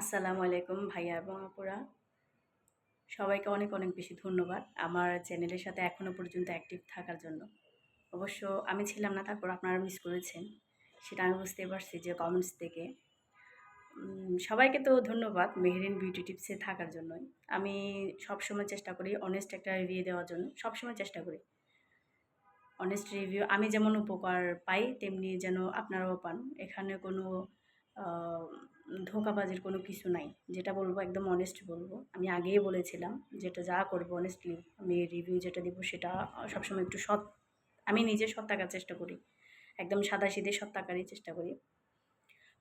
আসসালামু আলাইকুম ভাইয়া এবং আপুরা। সবাইকে অনেক অনেক বেশি ধন্যবাদ আমার চ্যানেলের সাথে এখনও পর্যন্ত অ্যাক্টিভ থাকার জন্য। অবশ্য আমি ছিলাম না, তারপর আপনারা মিস করেছেন, সেটা আমি বুঝতে পারছি যে কমেন্টস থেকে। সবাইকে তো ধন্যবাদ মেহরিন বিউটি টিপসে থাকার জন্যই। আমি সবসময় চেষ্টা করি অনেস্ট একটা রিভিউ দেওয়ার জন্য, সবসময় চেষ্টা করি। অনেস্ট রিভিউ আমি যেমন উপকার পাই, তেমনি যেন আপনারাও পান। এখানে কোনো ধোঁকাবাজির কোনো কিছু নাই। যেটা বলব, একদম অনেস্ট বলব। আমি আগেই বলেছিলাম যেটা যা করব অনেস্টলি আমি রিভিউ যেটা দেবো সেটা সবসময় একটু সৎ, আমি নিজে সৎ থাকার চেষ্টা করি। একদম সাদা সিধে সৎ থাকারই চেষ্টা করি।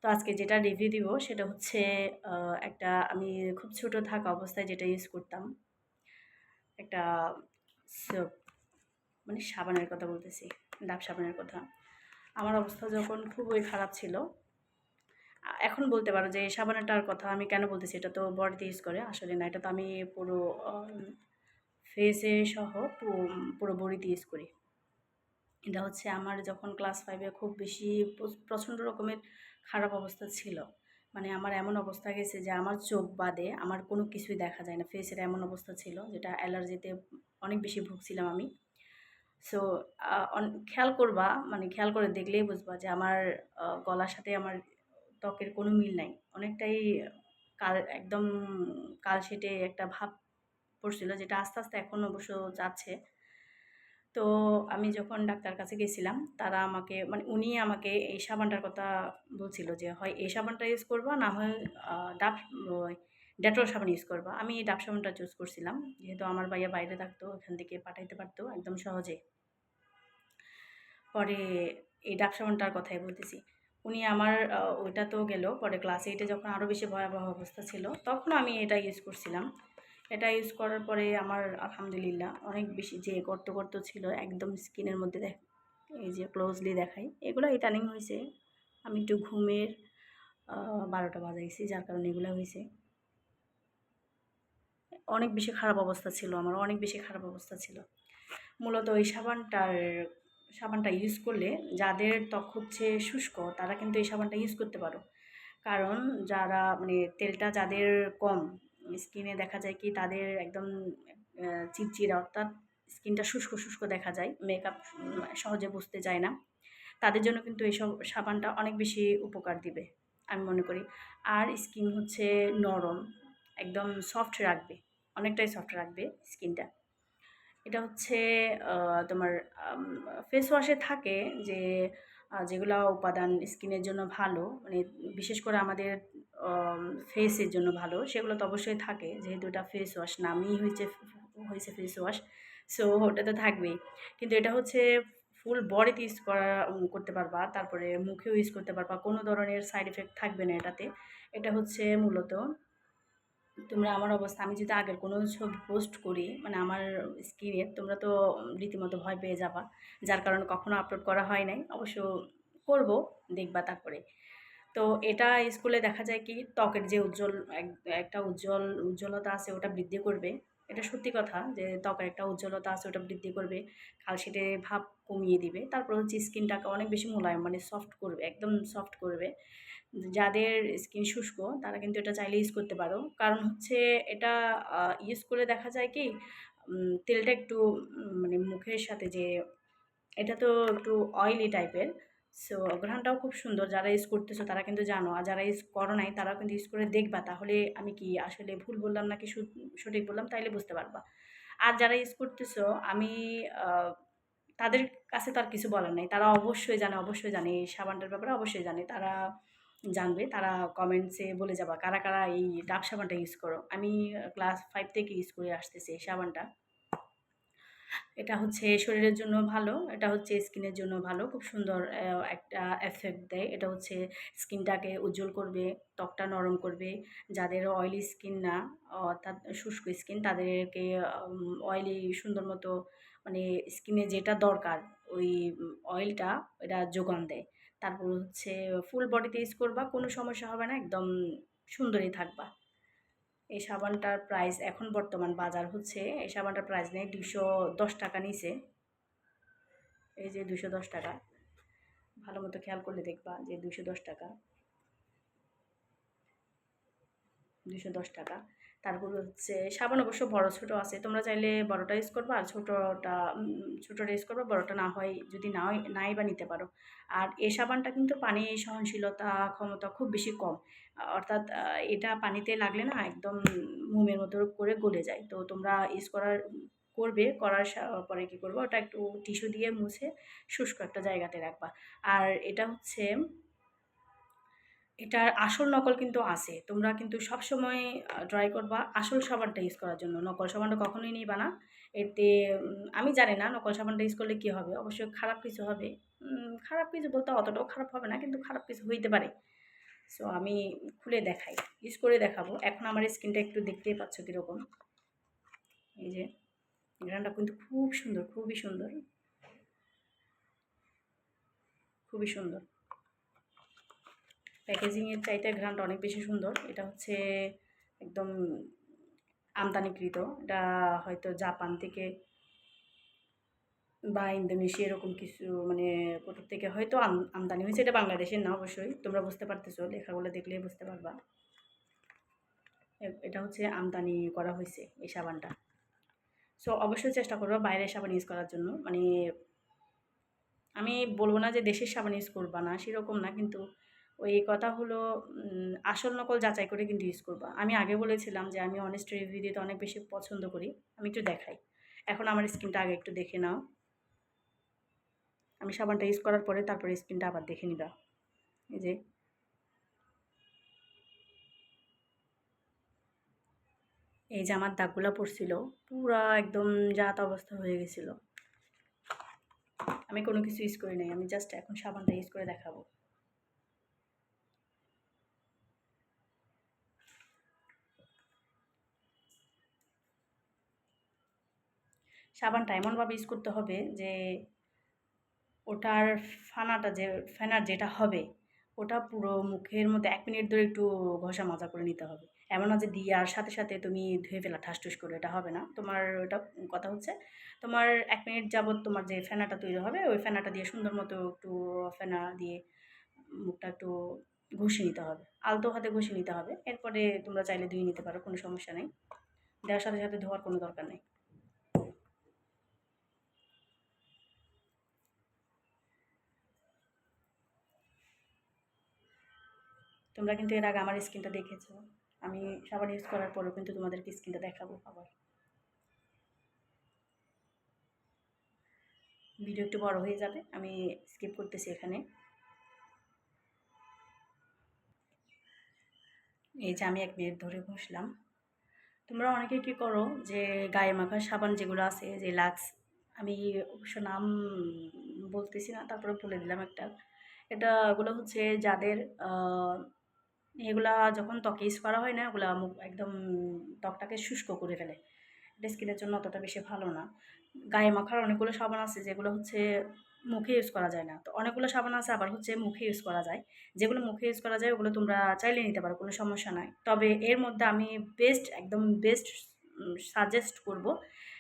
তো আজকে যেটা রিভিউ দিব সেটা হচ্ছে একটা আমি খুব ছোট থাকা অবস্থায় যেটা ইউজ করতাম, একটা মানে সাবানের কথা বলতেছি, ডাব সাবানের কথা। আমার অবস্থা যখন খুবই খারাপ ছিল এখন বলতে পারো যে সাবানটার কথা আমি কেন বলতেছি? এটা তো বডিতে ইউজ করে, আসলে না, এটা তো আমি পুরো ফেসে সহ পুরো বডিতে ইউজ করি। এটা হচ্ছে আমার যখন ক্লাস ফাইভে খুব বেশি প্রচণ্ড রকমের খারাপ অবস্থা ছিল। মানে আমার এমন অবস্থা গেছে যে আমার চোখ বাদে আমার কোনো কিছুই দেখা যায় না। ফেসের এমন অবস্থা ছিল যেটা অ্যালার্জিতে অনেক বেশি ভুগছিলাম আমি। সো খেয়াল করবা মানে খেয়াল করে দেখলেই বুঝবা যে আমার গলার সাথে আমার ত্বকের কোনো মিল নাই। অনেকটাই কাল, একদম কালশেটে একটা ভাব পড়ছিল যেটা আস্তে আস্তে এখন অবশ্য যাচ্ছে। তো আমি যখন ডাক্তার কাছে গেছিলাম, তারা আমাকে মানে উনি আমাকে এই সাবানটার কথা বলছিল যে, হয় এই সাবানটা ইউজ করবা, না হয় ডাব ডেটল সাবান ইউজ করবা। আমি এই ডাব সাবানটা চুজ করছিলাম, যেহেতু আমার ভাইয়া বাইরে থাকতো, ওখান থেকে পাঠাইতে পারতো একদম সহজে। পরে এই ডাব সাবানটার কথাই বলতেছি। উনি আমার ওইটা তো গেল। পরে ক্লাস এইটে যখন আরও বেশি ভয়াবহ অবস্থা ছিল তখন আমি এটা ইউজ করছিলাম। এটা ইউজ করার পরে আমার আলহামদুলিল্লাহ অনেক বেশি যে গর্ত গর্ত ছিল, একদম স্কিনের মধ্যে দেখ, এই যে ক্লোজলি দেখাই এগুলো ইদানিং হয়েছে। আমি একটু ঘুমের বারোটা বাজাইছি, যার কারণে এগুলো হয়েছে। অনেক বেশি খারাপ অবস্থা ছিল আমার, অনেক বেশি খারাপ অবস্থা ছিল। মূলত ওই সাবানটার সাবানটা ইউজ করলে যাদের ত্বক হচ্ছে শুষ্ক, তারা কিন্তু এই সাবানটা ইউজ করতে পারো। কারণ যারা মানে তেলটা যাদের কম স্কিনে দেখা যায় কি তাদের একদম চিরচিরা অর্থাৎ স্কিনটা শুষ্ক শুষ্ক দেখা যায় মেকআপ সহজে বুঝতে যায় না। তাদের জন্য কিন্তু এইসব সাবানটা অনেক বেশি উপকার দিবে, আমি মনে করি। আর স্কিন হচ্ছে নরম, একদম সফট রাখবে, অনেকটাই সফট রাখবে স্কিনটা এটা হচ্ছে তোমার ফেস ওয়াশে থাকে যে যেগুলো উপাদান স্কিনের জন্য ভালো মানে বিশেষ করে আমাদের ফেসের জন্য ভালো, সেগুলো তো অবশ্যই থাকে, যেহেতু এটা ফেস ওয়াশ নামই হয়েছে হয়েছে ফেস ওয়াশ সো ওটা তো থাকবেই। কিন্তু এটা হচ্ছে ফুল বডিতে ইউজ করা করতে পারবা, তারপরে মুখেও ইউজ করতে পারবা, কোনো ধরনের সাইড এফেক্ট থাকবে না এটাতে। এটা হচ্ছে মূলত তোমরা আমার অবস্থা, আমি যদি আগের কোনো ছবি পোস্ট করি মানে আমার স্ক্রিনের তোমরা তো রীতিমতো ভয় পেয়ে যাবা। যার কারণে কখনো আপলোড করা হয় নাই। অবশ্য করব, দেখবা তারপরে। তো এটা স্কুলে দেখা যায় কি, ত্বকের যে উজ্জ্বল, এক- একটা উজ্জ্বল, উজ্জ্বলতা আছে ওটা বৃদ্ধি করবে। এটা সত্যি কথা যে ত্বকের একটা উজ্জ্বলতা আছে ওটা বৃদ্ধি করবে। কালশিটে ভাব কমিয়ে দিবে। তারপর হচ্ছে স্কিনটাকে অনেক বেশি মোলায়েম মানে সফট করবে, একদম সফট করবে। যাদের স্কিন শুষ্ক, তারা কিন্তু এটা চাইলে ইউজ করতে পারো। কারণ হচ্ছে এটা ইউজ করে দেখা যায় কি তেলটা একটু মানে মুখের সাথে যে, এটা তো একটু অয়েলি টাইপের সো ঘ্রাণটাও খুব সুন্দর। যারা ইউজ করতেছো তারা কিন্তু জানো। আর যারা ইউজ করো নাই, তারাও কিন্তু ইউজ করে দেখবা। তাহলে আমি কি আসলে ভুল বললাম নাকি সঠিক বললাম? তাইলে বুঝতে পারবা। আর যারা ইউজ করতেছো, আমি তাদের কাছে তার কিছু বলার নাই। তারা অবশ্যই জানে অবশ্যই জানে, এই সাবানটার ব্যাপারে অবশ্যই জানে। তারা জানবে, তারা কমেন্টসে বলে যাবা, কারা কারা এই ডাব সাবানটা ইউজ করো। আমি ক্লাস ফাইভ থেকে ইউজ করে আসতেছি এই সাবানটা। এটা হচ্ছে শরীরের জন্য ভালো, এটা হচ্ছে স্কিনের জন্য ভালো, খুব সুন্দর একটা এফেক্ট দেয়। এটা হচ্ছে স্কিনটাকে উজ্জ্বল করবে, ত্বকটা নরম করবে। যাদের অয়েলি স্কিন না, অর্থাৎ শুষ্ক স্কিন তাদেরকে অয়েলি সুন্দর মতো মানে স্কিনে যেটা দরকার, ওই অয়েলটা এটা যোগান দেয়। তারপর হচ্ছে ফুল বডিতে ইউজ করবা, কোনো সমস্যা হবে না, একদম সুন্দরই থাকবা। এই সাবানটার প্রাইস এখন বর্তমান বাজার হচ্ছে, এই সাবানটার প্রাইস নেই দুশো দশ টাকা নিচে এই যে দুশো দশ টাকা, ভালো মতো খেয়াল করলে দেখবা যে দুশো দশ টাকা। দুশো দশ টাকা। তারপর হচ্ছে সাবান অবশ্য বড়, ছোটো আছে। তোমরা চাইলে বড়টা ইউজ করবা আর ছোটোটা ছোটোটা ইউজ করবা। বড়টা না হয়, যদি না হয়, নাই বা নিতে পারো। আর এই সাবানটা কিন্তু পানি সহনশীলতা, ক্ষমতা খুব বেশি কম। অর্থাৎ এটা পানিতে লাগলে না একদম মোমের মতো করে গলে যায়। তো তোমরা ইউজ করার, করবে, করার পরে কী করব? ওটা একটু টিস্যু দিয়ে মুছে শুষ্ক একটা জায়গাতে রাখবা। আর এটা হচ্ছে এটার আসল নকল কিন্তু আছে। তোমরা কিন্তু সবসময় ট্রাই করবা আসল সাবানটা ইউজ করার জন্য। নকল সাবানটা কখনোই নিবা না। এতে আমি জানি না নকল সাবানটা ইউজ করলে কী হবে। অবশ্যই খারাপ কিছু হবে। খারাপ কিছু বলতে অতটাও খারাপ হবে না, কিন্তু খারাপ কিছু হইতে পারে। সো আমি খুলে দেখাই। ইউজ করে দেখাবো। এখন আমার স্কিনটা একটু দেখতেই পাচ্ছ কীরকম। এই যে, গ্রানটা কিন্তু খুব সুন্দর, খুবই সুন্দর। খুবই সুন্দর। প্যাকেজিংয়ের চাইতে ঘ্রানটা অনেক বেশি সুন্দর। এটা হচ্ছে একদম আমদানিকৃত। এটা হয়তো জাপান থেকে বা ইন্দোনেশিয়া এরকম কিছু মানে কোথাও থেকে হয়তো আম- আমদানি হয়েছে। এটা বাংলাদেশের না অবশ্যই। তোমরা বুঝতে পারতেছো, লেখাগুলো দেখলেই বুঝতে পারবা। এটা হচ্ছে আমদানি করা হয়েছে এই সাবানটা। সো অবশ্যই চেষ্টা করব বাইরের সাবান ইউজ করার জন্য। মানে আমি বলব না যে দেশের সাবান ইউজ করবা না, সেরকম না। কিন্তু ওই কথা হলো আসল নকল যাচাই করে কিন্তু ইউজ করবা। আমি আগে বলেছিলাম যে আমি অনেস্ট রিভিউ দিতে অনেক বেশি পছন্দ করি, আমি একটু দেখাই। এখন আমার স্কিনটা আগে একটু দেখে নাও। আমি সাবানটা ইউজ করার পরে তারপরে স্কিনটা আবার দেখে নিবা। এই যে। এই যে আমার দাগগুলো পড়ছিল, পুরা একদম জাত অবস্থা হয়ে গেছিল। আমি কোনো কিছু ইউজ করি নাই, আমি জাস্ট এখন সাবানটা ইউজ করে দেখাবো। সাবানটা এমনভাবে ইউজ করতে হবে যে ওটার ফানাটা যে, ফেনার যেটা হবে, ওটা পুরো মুখের মধ্যে এক মিনিট ধরে একটু ঘষা মাজা করে নিতে হবে। এমন না যে দেওয়ার সাথে সাথে তুমি ধুয়ে ফেলা ঠাসঠুস করে এটা হবে না। তোমার ওটা কথা হচ্ছে, তোমার এক মিনিট যাবত তোমার যে ফেনাটা তৈরি হবে, ওই ফেনাটা দিয়ে সুন্দর মতো একটু ফেনা দিয়ে মুখটা একটু ঘষে নিতে হবে। আলতো হাতে ঘষে নিতে হবে, এরপরে তোমরা চাইলে ধুয়ে নিতে পারো, কোনো সমস্যা নেই। দেওয়ার সাথে সাথে ধোয়ার কোনো দরকার নেই। তোমরা কিন্তু এর আগে আমার স্কিনটা দেখেছ। আমি সাবান ইউজ করার পরেও কিন্তু তোমাদেরকে স্কিনটা দেখাবো আবার। ভিডিও একটু বড় হয়ে যাবে, আমি স্কিপ করতেছি এখানে। এই যে আমি এক মিনিট ধরে ঘষলাম তোমরা অনেকে কী করো যে গায়ে মাখার সাবান যেগুলো আছে, যে লাক্স আমি অবশ্য নাম বলতেছি না, তারপরে বলে দিলাম একটা। এটা ওগুলো হচ্ছে যাদের এগুলা যখন ত্বকে ইউজ করা হয় না, ওগুলো একদম ত্বকটাকে শুষ্ক করে ফেলে। এটা স্কিনের জন্য অতটা বেশি ভালো না। গায়ে মাখার অনেকগুলো সাবান আছে, যেগুলো হচ্ছে মুখে ইউজ করা যায় না। তো অনেকগুলো সাবান আছে, আবার হচ্ছে মুখে ইউজ করা যায়। যেগুলো মুখে ইউজ করা যায়, ওগুলো তোমরা চাইলে নিতে পারো, কোনো সমস্যা নাই। তবে এর মধ্যে আমি বেস্ট একদম বেস্ট সাজেস্ট করব,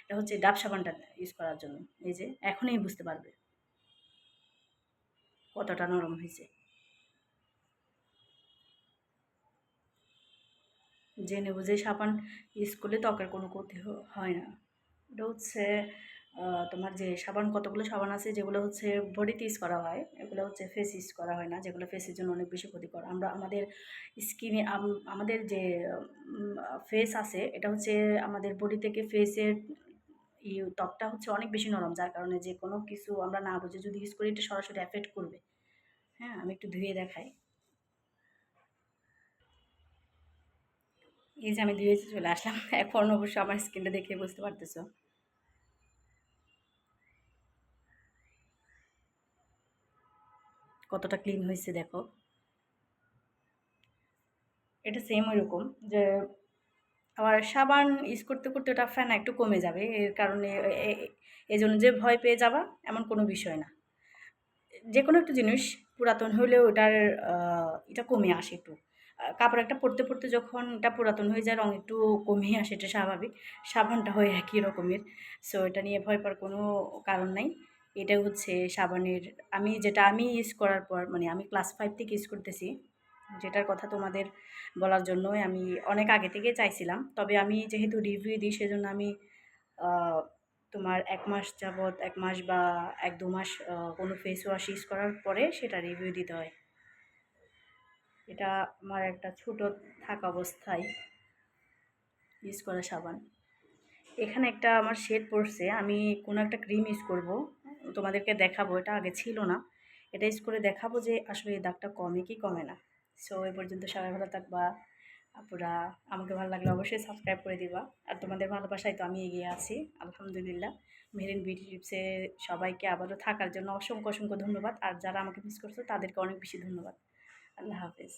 এটা হচ্ছে ডাব সাবানটা ইউজ করার জন্য। এই যে, এখনই বুঝতে পারবে। কতটা নরম হয়েছে। জেনে বুঝে সাবান ইউজ করলে ত্বকের কোনো ক্ষতি হয় না। এটা হচ্ছে তোমার যে সাবান, কতগুলো সাবান আছে, যেগুলো হচ্ছে বডিতে ইউজ করা হয়, এগুলো হচ্ছে ফেস ইউজ করা হয় না, যেগুলো ফেসের জন্য অনেক বেশি ক্ষতিকর। আমরা আমাদের স্কিনে আমাদের যে ফেস আছে, এটা হচ্ছে আমাদের বডি থেকে ফেসের ত্বকটা হচ্ছে অনেক বেশি নরম, যার কারণে যে কোনো কিছু আমরা না বুঝে যদি ইউজ করি, এটা সরাসরি অ্যাফেক্ট করবে। হ্যাঁ আমি একটু ধুয়ে দেখাই। এই যে আমি ধুয়ে চলে আসলাম। এখন অবশ্য আমার স্কিনটা দেখে বুঝতে পারতেছো। কতটা ক্লিন হয়েছে দেখো। এটা সেম ওইরকম যে, আবার সাবান ইউজ করতে করতে ওটা ফেনা একটু কমে যাবে। এর কারণে এই জন্য যে ভয় পেয়ে যাবা এমন কোনো বিষয় না। যে কোনো একটা জিনিস পুরাতন হলেও ওটার এটা কমে আসে একটু। কাপড় একটা পরতে পরতে যখন এটা পুরাতন হয়ে যায়, রং একটু কমে আসে, এটা স্বাভাবিক। সাবানটা হয় একই রকমের। সো এটা নিয়ে ভয় পাওয়ার কোনো কারণ নাই। এটা হচ্ছে সাবানের, আমি যেটা আমি ইউজ করার পর মানে আমি ক্লাস ফাইভ থেকে ইউজ করতেছি, যেটার কথা তোমাদের বলার জন্যই আমি অনেক আগে থেকে চাইছিলাম। তবে আমি যেহেতু রিভিউ দিই, সেজন্য আমি তোমার এক মাস যাবৎ, এক মাস বা এক দু মাস কোনো ফেস ওয়াশ ইউজ করার পরে সেটা রিভিউ দিতে হয়। এটা আমার একটা ছোট থাকা অবস্থায় ইউজ করা সাবান। এখানে একটা আমার শেড পড়ছে, আমি কোনো একটা ক্রিম ইউজ করব। তোমাদেরকে দেখাবো, এটা আগে ছিল না। এটা ইউজ করে দেখাবো যে আসলে এই দাগটা কমে কি কমে না। সো এই পর্যন্ত সবাই ভালো থাকবা। আপুরা, আমাকে ভালো লাগলে অবশ্যই সাবস্ক্রাইব করে দিবা। আর তোমাদের ভালোবাসায় তো আমি এগিয়ে আছি, আলহামদুলিল্লাহ। মেরিন বিউটি টিপসে সবাইকে আবারও থাকার জন্য অসংখ্য অসংখ্য ধন্যবাদ। আর যারা আমাকে মিস করছ, তাদেরকে অনেক বেশি ধন্যবাদ। আল্লাহ হাফেজ